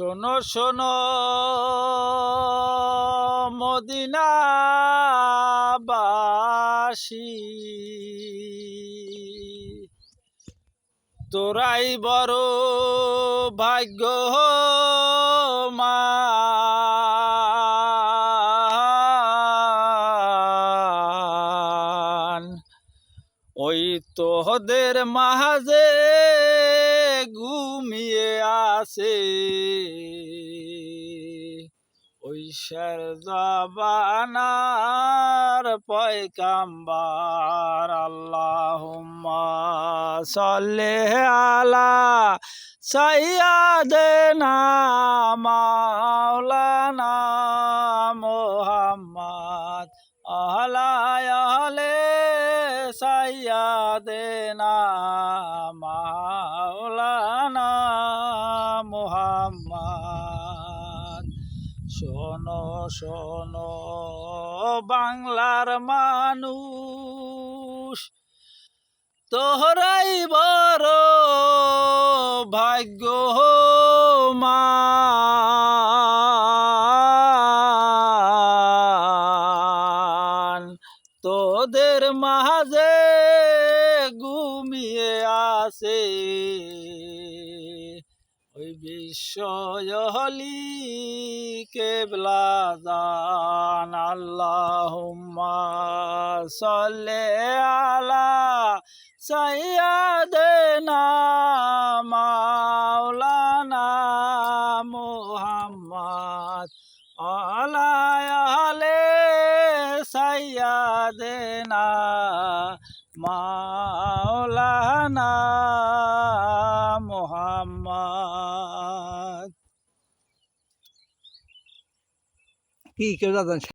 শোনো শোনো মদিনাবাসী তোরাই বড় ভাগ্য মা ওই তোহদের মাঝে ঘুমিয়ে ওই শের জবানার পয়কাম্বার আল্লাহুম্মা সাল্লি আলা সাইয়্যিদিনা মাওলানা মুহাম্মদ আহলে সাইয়্যিদিনা মাওলানা শোনো শোনো বাংলার মানুষ। তোহরাই বড় ভাগ্য মান তোদের মাঝে ঘুমিয়ে আসে। ওই বিশ্বহলি কেবলা দান আল্লাহুম্মা সাল্লি আলা সাইয়্যিদিনা মাওলানা মুহাম্মদ আলা আলে সাইয়্যিদিনা মাওলানা Bir iki özel